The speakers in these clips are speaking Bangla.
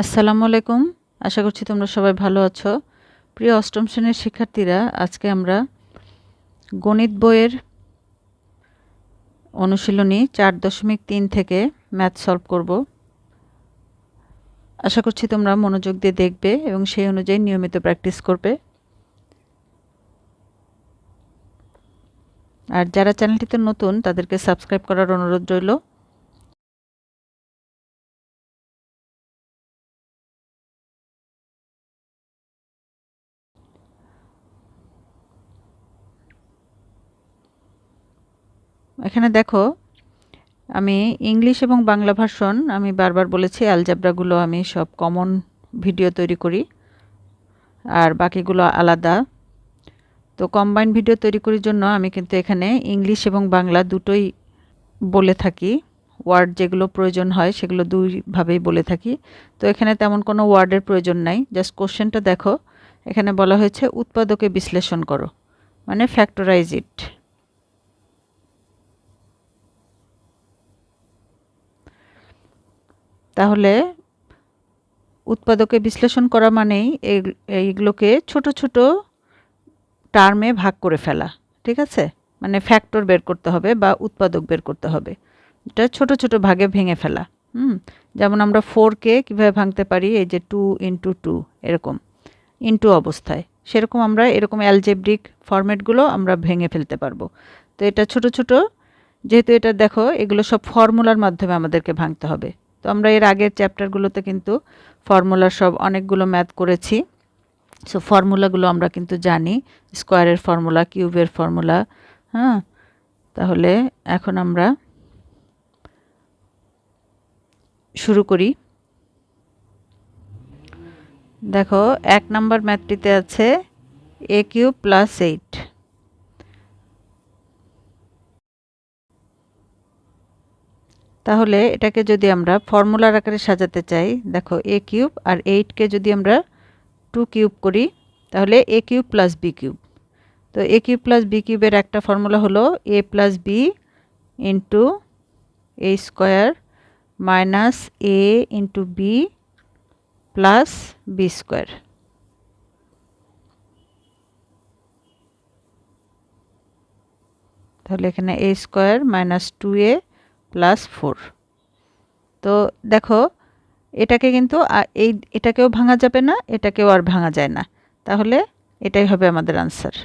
আসসালামু আলাইকুম। আশা করছি তোমরা সবাই ভালো আছো। প্রিয় অষ্টম শ্রেণির শিক্ষার্থীরা, আজকে আমরা গণিত বইয়ের অনুশীলনী চার দশমিক তিন থেকে ম্যাথ সলভ করব। আশা করছি তোমরা মনোযোগ দিয়ে দেখবে এবং সেই অনুযায়ী নিয়মিত প্র্যাকটিস করবে। আর যারা চ্যানেলটিতে নতুন, তাদেরকে সাবস্ক্রাইব করার অনুরোধ রইল। এখানে দেখো, আমি ইংলিশ এবং বাংলা ভার্সন, আমি বারবার বলেছি অ্যালজাবরাগুলো আমি সব কমন ভিডিও তৈরি করি, আর বাকিগুলো আলাদা। তো কম্বাইন ভিডিও তৈরি করার জন্য আমি কিন্তু এখানে ইংলিশ এবং বাংলা দুটোই বলে থাকি। ওয়ার্ড যেগুলো প্রয়োজন হয়, সেগুলো দুইভাবেই বলে থাকি। তো এখানে তেমন কোনো ওয়ার্ডের প্রয়োজন নাই। জাস্ট কোশ্চেনটা দেখো। এখানে বলা হয়েছে, উৎপাদকে বিশ্লেষণ করো। মানে ফ্যাক্টরাইজ ইট তাহলে উৎপাদকে বিশ্লেষণ করা মানেই এইগুলোকে ছোট ছোট টার্মে ভাগ করে ফেলা, ঠিক আছে? মানে ফ্যাক্টর বের করতে হবে বা উৎপাদক বের করতে হবে। এটা ছোট ছোট ভাগে ভেঙে ফেলা, হুম? যেমন আমরা ফোরকে কীভাবে ভাঙতে পারি? এই যে টু ইন্টু টু এরকম। ইন্টু অবস্থায়। সেরকম আমরা, এরকম অ্যালজেব্রিক ফরম্যাটগুলো আমরা ভেঙে ফেলতে পারব। তো এটা ছোট ছোট, যেহেতু এটা দেখো, এগুলো সব ফর্মুলার মাধ্যমে আমাদেরকে ভাঙতে হবে। তো আমরা এর আগের চ্যাপ্টারগুলোতে কিন্তু ফর্মুলার সব অনেকগুলো ম্যাথ করেছি। সো ফর্মুলাগুলো আমরা কিন্তু জানি। স্কোয়ারের ফর্মুলা কিউবের ফর্মুলা হ্যাঁ? তাহলে এখন আমরা শুরু করি। দেখো, এক নম্বর ম্যাথটিতে আছে এ কিউব প্লাস এইট তাহলে এটাকে যদি আমরা ফর্মুলার আকারে সাজাতে চাই, দেখো এ কিউব আর এইটকে যদি আমরা টু কিউব করি, তাহলে A cube plus B cube. তো এ কিউব প্লাস বি কিউবের একটা ফর্মুলা হলো A plus B into A square minus A into B plus B square তাহলে এখানে A square minus two A plus four তো দেখো, এটাকে কিন্তু এই, এটাকেও ভাঙা যাবে না, এটাকেও আর ভাঙা যায় না। তাহলে এটাই হবে আমাদের আনসার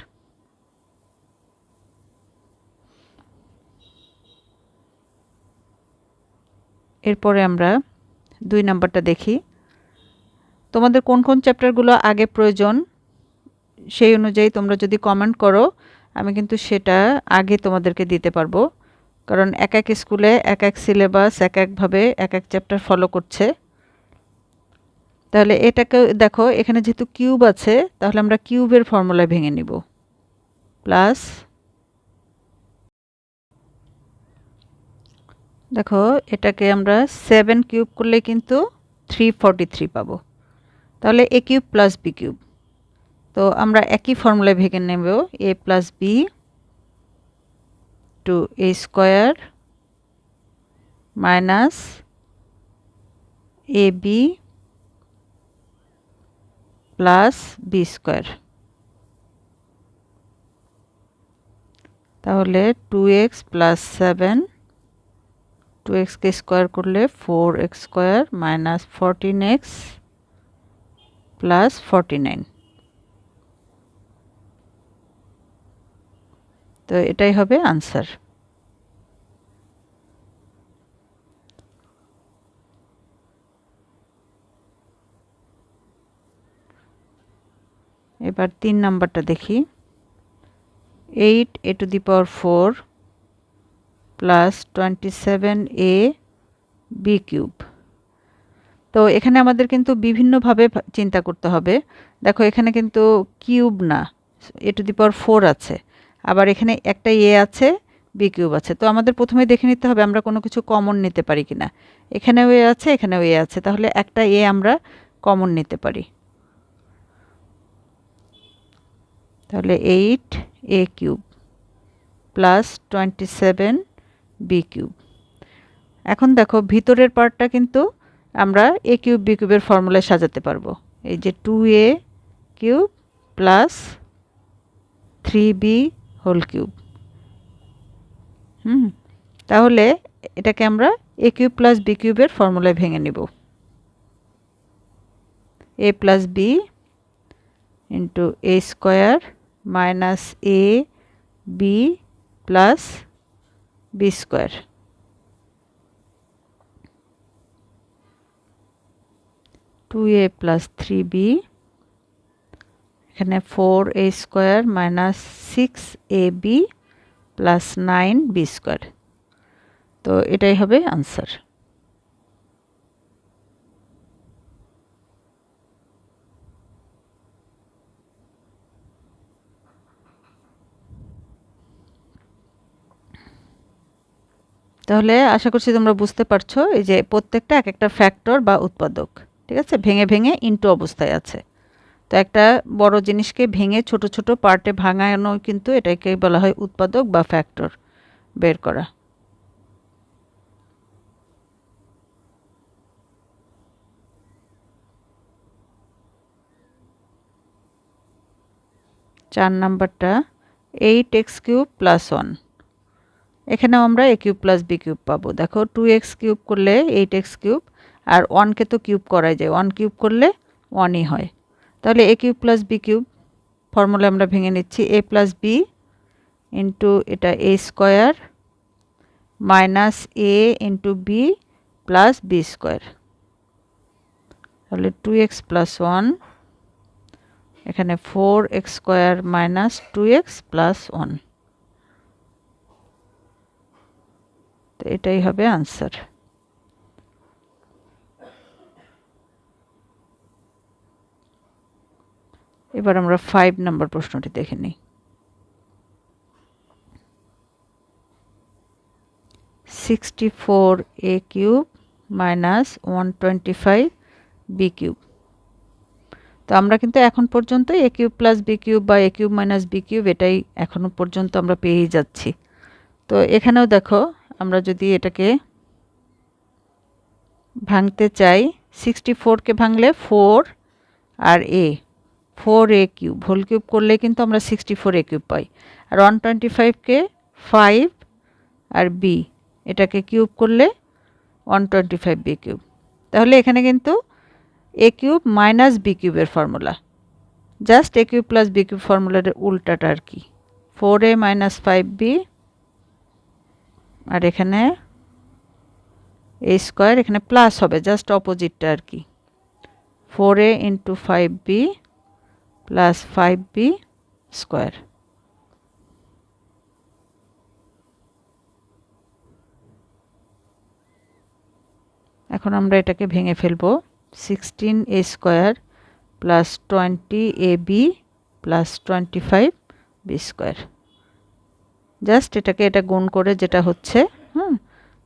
এরপরে আমরা দুই নাম্বারটা দেখি। তোমাদের কোন কোন চ্যাপ্টারগুলো আগে প্রয়োজন, সেই অনুযায়ী তোমরা যদি কমেন্ট করো, আমি কিন্তু সেটা আগে তোমাদেরকে দিতে পারব। কারণ এক এক স্কুলে এক এক সিলেবাস, এক একভাবে এক এক চ্যাপ্টার ফলো করছে। তাহলে এটাকে দেখো, এখানে যেহেতু কিউব আছে, তাহলে আমরা কিউবের ফর্মুলায় ভেঙে নিব। প্লাস দেখো, এটাকে আমরা সেভেন কিউব করলে কিন্তু থ্রি ফর্টি থ্রি পাবো। তাহলে A cube plus B cube তো আমরা একই ফর্মুলায় ভেঙে নেব A plus B to A square minus A B plus B square তাহলে two X plus seven two এক্সকে স্কোয়ার করলে four X square minus fourteen X plus forty nine তো এটাই হবে আনসার এবার তিন নাম্বারটা দেখি। Eight A to the power four plus twenty seven A B cube তো এখানে আমাদের কিন্তু বিভিন্নভাবে চিন্তা করতে হবে। দেখো এখানে কিন্তু কিউব না এ টু দি পাওয়ার ফোর আছে। আবার এখানে একটা এ আছে বি কিউব আছে। তো আমাদের প্রথমে দেখে নিতে হবে আমরা কোনো কিছু কমন নিতে পারি কি না এখানেও এ আছে, এখানেও এ আছে। তাহলে একটা এ আমরা কমন নিতে পারি। তাহলে eight A cube plus twenty seven B cube এখন দেখো ভিতরের পার্টটা কিন্তু আমরা এ কিউব বি কিউবের ফর্মুলায় সাজাতে পারব। এই যে two A cube plus three B whole cube. হুম, তাহলে এটাকে আমরা এ কিউব প্লাস বি কিউবের ফর্মুলায় ভেঙে নিব। A plus B into A square minus A B plus B square. Two A plus three B এখানে four A square minus six A B plus nine B square তো এটাই হবে আনসার তাহলে আশা করছি তোমরা বুঝতে পারছ, এই যে প্রত্যেকটা এক একটা ফ্যাক্টর বা উৎপাদক, ঠিক আছে? ভেঙে ভেঙে ইন্টু অবস্থায় আছে। তো একটা বড় জিনিসকে ভেঙে ছোট ছোট পার্টে ভাঙানো কিন্তু এটাকে বলা হয় উৎপাদক বা ফ্যাক্টর বের করা। চার নাম্বারটা eight X cube plus one এখানেও আমরা A cube plus B cube পাবো। দেখো টু এক্স কিউব করলে এইট এক্স কিউব আর ওয়ানকে তো কিউব করাই যায়। ওয়ান কিউব করলে ওয়ানই হয়। তাহলে A cube plus B cube formula আমরা ভেঙে নিচ্ছি। এ প্লাস বি ইন্টু এটা A square minus A into B plus B square তাহলে টু এক্স প্লাস ওয়ান এখানে four X square minus two X plus one তো এটাই হবে আনসার এবার আমরা ফাইভ নাম্বার প্রশ্নটি দেখে নিই। Sixty four A cube minus one twenty five B cube তো আমরা কিন্তু এখন পর্যন্ত A cube plus B cube বা A cube minus B cube এটাই এখনও পর্যন্ত আমরা পেয়েই যাচ্ছি। তো এখানেও দেখো, আমরা যদি এটাকে ভাঙতে চাই সিক্সটি ফোরকে ভাঙলে four R A four A cube whole cube করলে কিন্তু আমরা সিক্সটি ফোর এ কিউব পাই। আর ওয়ান টোয়েন্টি ফাইভকে ফাইভ আর বি এটাকে কিউব করলে one twenty five B cube তাহলে এখানে কিন্তু এ কিউব মাইনাস বি কিউবের formula just A cube plus B cube ফর্মুলার উল্টাটা আর কি। Four A minus five B আর এখানে এ স্কোয়ার এখানে প্লাস হবে জাস্ট অপোজিটটা আর কি। Four A into five B plus five B square এখন আমরা এটাকে ভেঙে ফেলব। Sixteen A square plus twenty A B plus twenty five B square just এটাকে এটা গুণ করে যেটা হচ্ছে, হুম,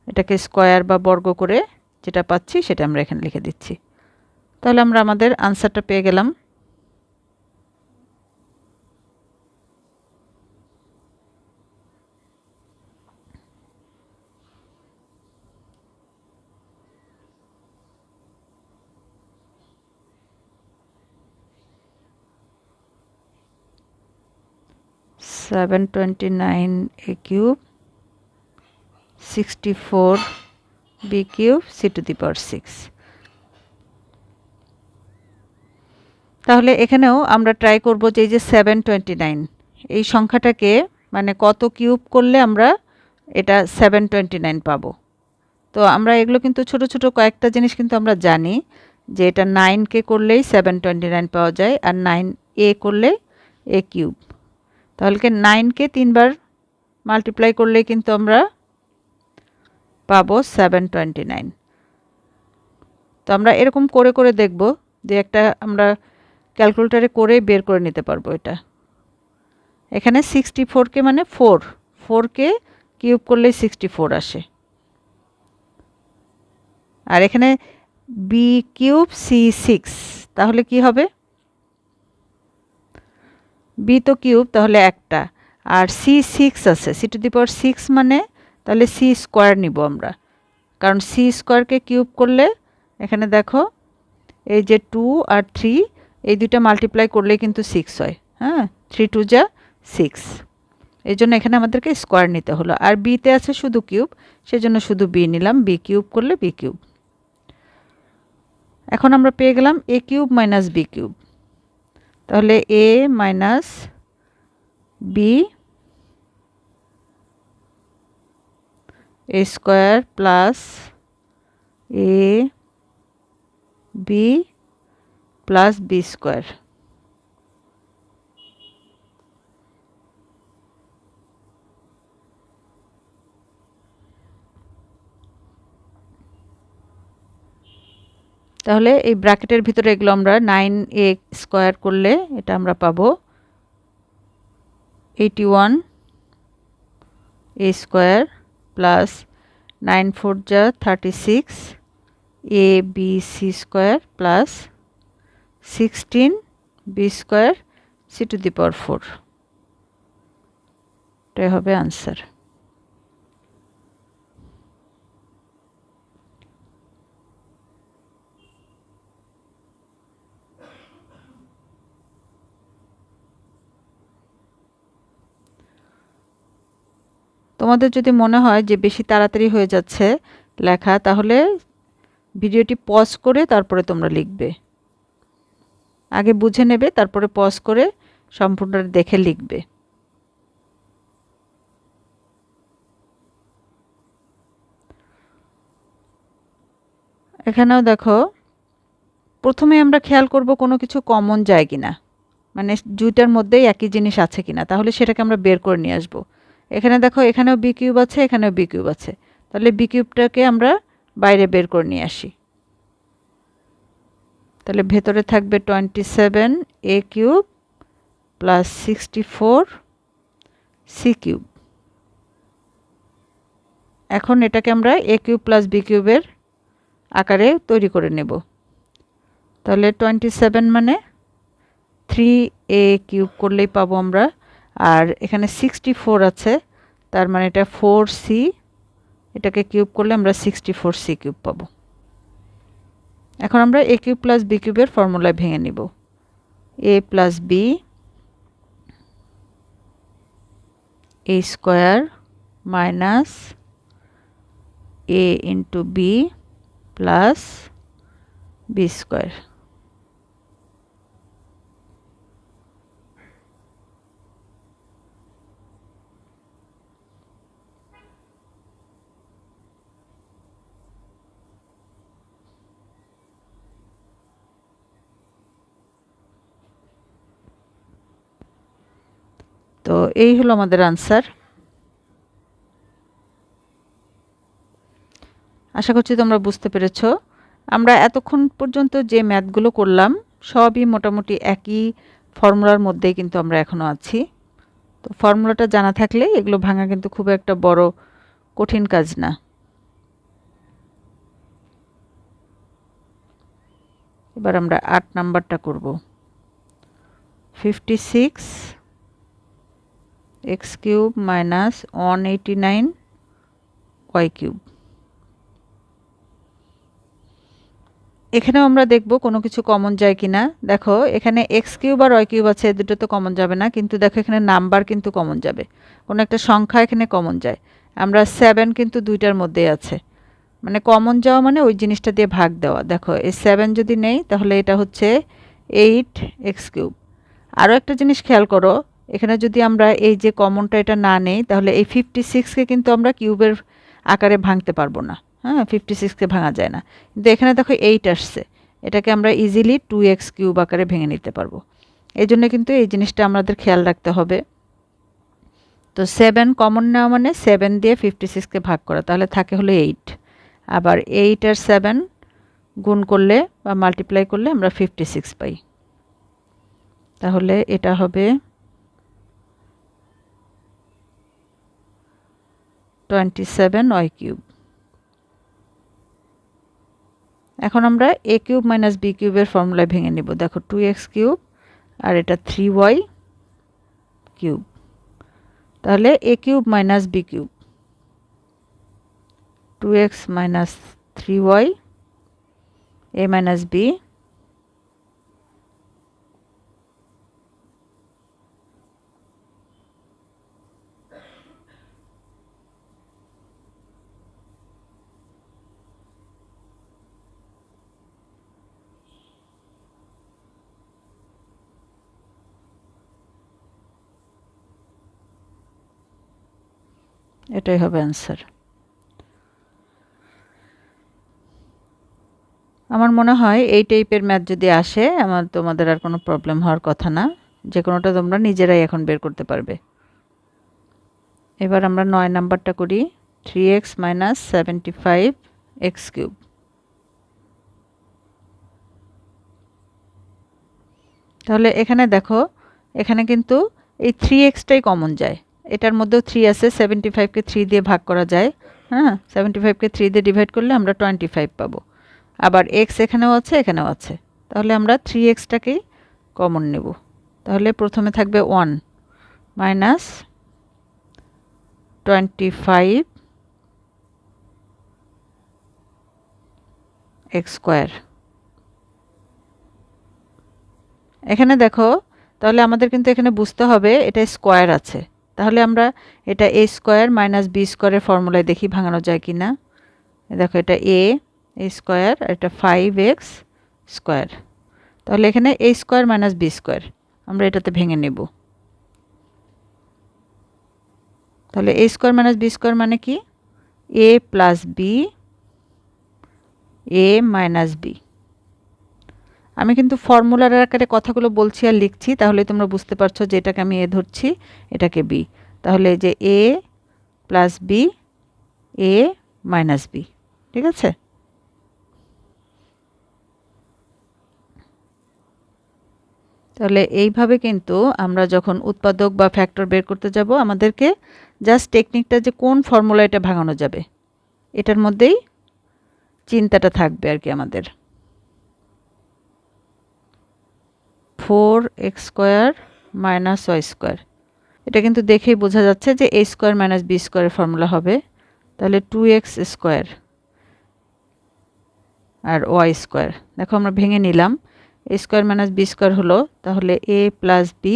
এটাকে স্কোয়ার বা বর্গ করে যেটা পাচ্ছি সেটা আমরা এখানে লিখে দিচ্ছি। তাহলে আমরা আমাদের আনসারটা পেয়ে গেলাম। Seven twenty nine A cube sixty four B cube C to the power six তাহলে এখানেও আমরা ট্রাই করব যে এই যে সেভেন টোয়েন্টি নাইন এই সংখ্যাটাকে মানে কত কিউব করলে আমরা এটা সেভেন টোয়েন্টি নাইন পাবো। তো আমরা এগুলো কিন্তু ছোট ছোট কয়েকটা জিনিস কিন্তু আমরা জানি যে এটা নাইনকে করলেই সেভেন টোয়েন্টি নাইন পাওয়া যায় আর নাইন এ করলে এ কিউব তাহলে কি নাইনকে তিনবার মাল্টিপ্লাই করলেই কিন্তু আমরা পাবো সেভেন টোয়েন্টি নাইন তো আমরা এরকম করে করে দেখব যে একটা আমরা ক্যালকুলেটারে করে বের করে নিতে পারব এটা। এখানে সিক্সটি ফোরকে মানে ফোর ফোরকে কিউব করলেই সিক্সটি ফোর আসে। আর এখানে বি কিউব সি সিক্স তাহলে কি হবে? বি তো কিউব তাহলে একটা, আর সি সিক্স আছে C to the power six মানে তাহলে সি স্কোয়ার নিব আমরা, কারণ সি স্কোয়ারকে কিউব করলে, এখানে দেখো, এই যে টু আর থ্রি এই দুইটা মাল্টিপ্লাই করলে কিন্তু সিক্স হয় হ্যাঁ থ্রি টু যা সিক্স এই জন্য এখানে আমাদেরকে স্কোয়ার নিতে হলো, আর বিতে আছে শুধু কিউব, সেজন্য শুধু বি নিলাম বি কিউব করলে বি কিউব, এখন আমরা পেয়ে গেলাম A cube minus B cube তাহলে A minus B A square plus A B plus B square তাহলে এই ব্র্যাকেটের ভিতরে এগুলো আমরা নাইন এ স্কোয়ার করলে এটা আমরা পাবো eighty one A square plus nine four যা thirty six A B C square plus sixteen B square C to the power four এটাই হবে আনসার তোমাদের যদি মনে হয় যে বেশি তাড়াতাড়ি হয়ে যাচ্ছে লেখা, তাহলে ভিডিওটি পজ করে তারপরে তোমরা লিখবে। আগে বুঝে নেবে, তারপরে পজ করে সম্পূর্ণ দেখে লিখবে। এখানেও দেখো, প্রথমে আমরা খেয়াল করব কোনো কিছু কমন যায় কিনা। মানে দুইটার মধ্যেই একই জিনিস আছে কিনা। তাহলে সেটাকে আমরা বের করে নিয়ে আসব। এখানে দেখো, এখানেও বি কিউব আছে, এখানেও বি কিউব আছে। তাহলে বি কিউবটাকে আমরা বাইরে বের করে নিয়ে আসি। তাহলে ভেতরে থাকবে twenty seven A cube plus sixty four C cube এখন এটাকে আমরা এ কিউব প্লাস বি কিউবের আকারে তৈরি করে নেব। তাহলে টোয়েন্টি সেভেন মানে থ্রি এ কিউব করলেই পাবো আমরা আর এখানে সিক্সটি ফোর আছে, তার মানে এটা ফোর সি এটাকে কিউব করলে আমরা সিক্সটি ফোর সি কিউব পাবো। এখন আমরা এ কিউব প্লাস বি কিউবের ফর্মুলায় ভেঙে নিব। A plus B A square minus A into B plus B square তো এই হলো আমাদের আনসার আশা করছি তোমরা বুঝতে পেরেছ। আমরা এতক্ষণ পর্যন্ত যে ম্যাথগুলো করলাম, সবই মোটামুটি একই ফর্মুলার মধ্যেই কিন্তু আমরা এখনও আছি। তো ফর্মুলাটা জানা থাকলে এগুলো ভাঙা কিন্তু খুব একটা বড় কঠিন কাজ না। এবার আমরা আট নাম্বারটা করব। Fifty six X cube minus one eighty nine Y cube. এখানেও আমরা দেখব কোনো কিছু কমন যায় কি না দেখো, এখানে এক্স কিউব আর ওয়াই কিউব আছে দুটো তো কমন যাবে না, কিন্তু দেখো এখানে নাম্বার কিন্তু কমন যাবে। কোনো একটা সংখ্যা এখানে কমন যায়। আমরা সেভেন কিন্তু দুইটার মধ্যেই আছে। মানে কমন যাওয়া মানে ওই জিনিসটা দিয়ে ভাগ দেওয়া। দেখো, এই সেভেন যদি নেই, তাহলে এটা হচ্ছে এইট এক্স কিউব। আরও একটা জিনিস খেয়াল করো এখানে যদি আমরা এই যে কমনটা এটা না নেই, তাহলে এই ফিফটি সিক্সকে কিন্তু আমরা কিউবের আকারে ভাঙতে পারব না। হ্যাঁ ফিফটি সিক্সকে ভাঙা যায় না। কিন্তু এখানে দেখো এইট আসছে। এটাকে আমরা ইজিলি টু এক্স কিউব আকারে ভেঙে নিতে পারব। এই জন্য কিন্তু এই জিনিসটা আমাদের খেয়াল রাখতে হবে। তো সেভেন কমন নেওয়া মানে সেভেন দিয়ে ফিফটি সিক্সকে ভাগ করা, তাহলে থাকে হলো এইট আবার এইট আর সেভেন গুণ করলে বা মাল্টিপ্লাই করলে আমরা ফিফটি সিক্স পাই। তাহলে এটা হবে টোয়েন্টি সেভেন ওয়াই কিউব এখন আমরা এ কিউব মাইনাস বি কিউবের ফর্মুলায় ভেঙে নিব। দেখো টু এক্স কিউব আর এটা থ্রি ওয়াই কিউব তাহলে A cube minus B cube two X minus three Y A minus B এটাই হবে অ্যান্সার আমার মনে হয় এই টাইপের ম্যাথ যদি আসে, আমার তোমাদের আর কোনো প্রবলেম হওয়ার কথা না। যে কোনোটা তোমরা নিজেরাই এখন বের করতে পারবে। এবার আমরা নয় নাম্বারটা করি। Three X minus seventy five X cube তাহলে এখানে দেখো, এখানে কিন্তু এই থ্রি এক্সটাই কমন যায়। এটার মধ্যেও থ্রি আছে সেভেন্টি ফাইভকে থ্রি দিয়ে ভাগ করা যায়। হ্যাঁ সেভেন্টি ফাইভকে থ্রি দিয়ে ডিভাইড করলে আমরা টোয়েন্টি ফাইভ পাবো। আবার এক্স এখানেও আছে এখানেও আছে। তাহলে আমরা থ্রি এক্সটাকেই কমন নেব। তাহলে প্রথমে থাকবে one minus twenty five X square এখানে দেখো, তাহলে আমাদের কিন্তু এখানে বুঝতে হবে এটা স্কোয়ার আছে। তাহলে আমরা এটা এ স্কোয়ার মাইনাস বি স্কোয়ারের ফর্মুলায় দেখি ভাঙানো যায় কি না দেখো, এটা এ স্কোয়ার এটা ফাইভ এক্স স্কোয়ার তাহলে এখানে A square minus B square আমরা এটাতে ভেঙে নেব। তাহলে A square minus B square মানে কি? A plus B A minus B আমি কিন্তু ফর্মুলার আকারে কথাগুলো বলছি আর লিখছি, তাহলে তোমরা বুঝতে পারছ যে এটাকে আমি এ ধরছি, এটাকে বি। তাহলে যে A plus B, A minus B. ঠিক আছে? তাহলে এইভাবে কিন্তু আমরা যখন উৎপাদক বা ফ্যাক্টর বের করতে যাব, আমাদেরকে জাস্ট টেকনিকটা যে কোন ফর্মুলা এটা ভাঙানো যাবে, এটার মধ্যেই চিন্তাটা থাকবে আর কি আমাদের। Four X square minus Y square. এটা কিন্তু দেখেই বোঝা যাচ্ছে যে এ স্কোয়ার মাইনাস বি স্কোয়ারের ফর্মুলা হবে। তাহলে টু এক্স স্কোয়ার আর ওয়াই স্কোয়ার। দেখো আমরা ভেঙে নিলাম। A square minus B square হলো, তাহলে A plus B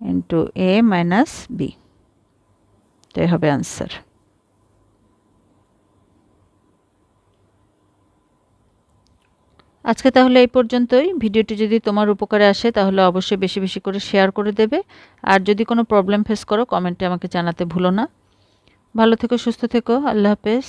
into A minus B. এটাই হবে আনসার। আজকে তাহলে এই পর্যন্তই। ভিডিওটি যদি তোমার উপকারে আসে, তাহলে অবশ্যই বেশি বেশি করে শেয়ার করে দেবে। আর যদি কোনো প্রবলেম ফেস করো কমেন্টে আমাকে জানাতে ভুলো না। ভালো থেকো, সুস্থ থেকো। আল্লাহ হাফেজ।